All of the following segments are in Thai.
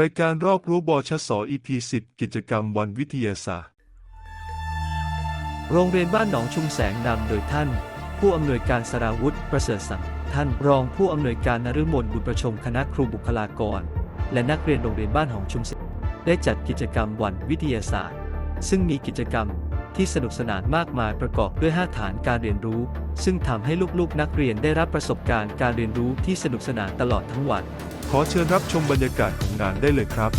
รายการรอบรู้บชส EP 10 กิจกรรมวันวิทยาศาสตร์ โรงเรียนบ้านหนองชุมแสงนำโดยท่าน ผู้อำนวยการสราวุธประเสริฐสังท่านรองผู้อำนวยการนฤมลบุญประชมคณะครูบุคลากร และนักเรียนโรงเรียนบ้านหนองชุมแสงได้จัดกิจกรรมวันวิทยาศาสตร์ ซึ่งมีกิจกรรม ที่สนุกสนานมากมายประกอบด้วย 5 ฐานการเรียนรู้ ซึ่งทำให้ลูกๆ นักเรียนได้รับประสบการณ์การเรียนรู้ที่สนุกสนานตลอดทั้งวัน ขอเชิญรับชมบรรยากาศของงานได้เลยครับ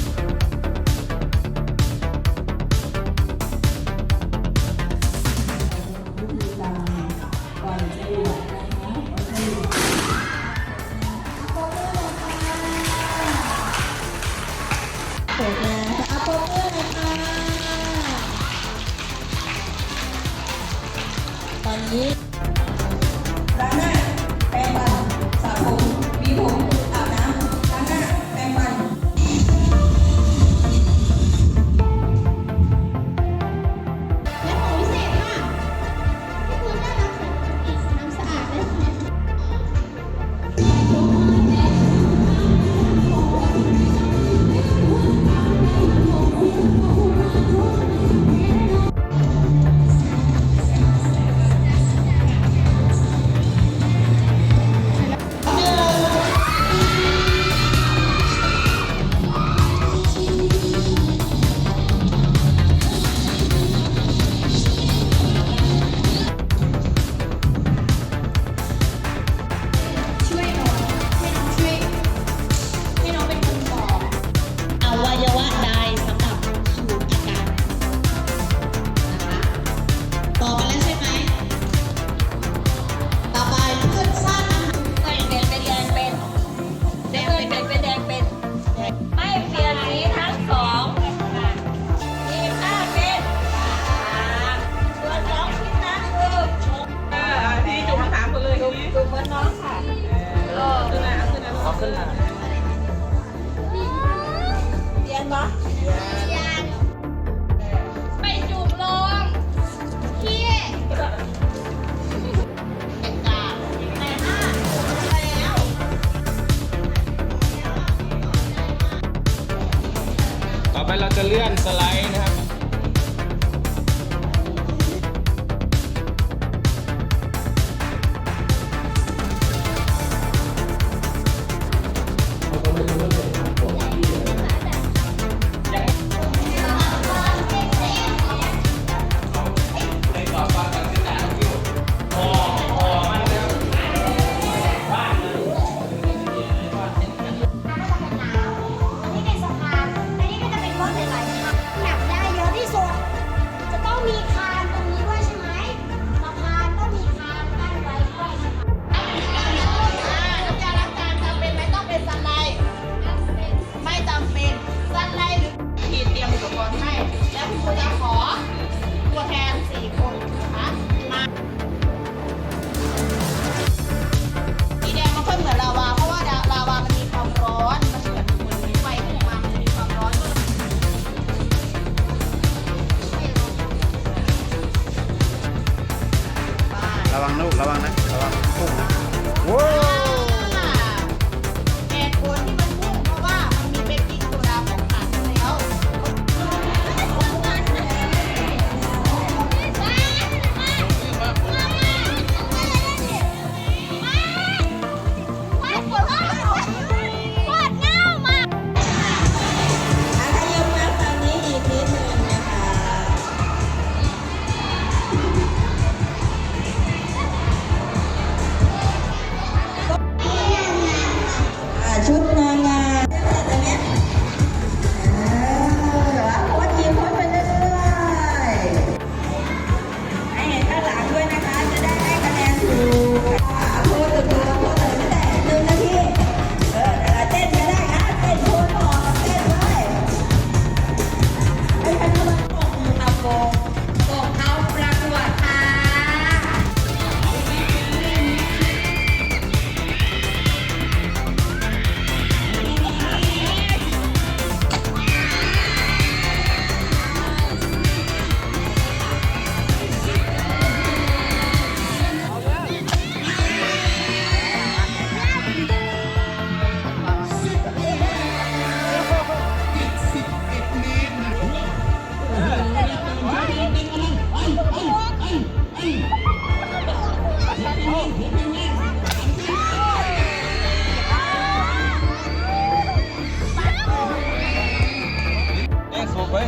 จะเลื่อนสไลด์นะครับ เว้ย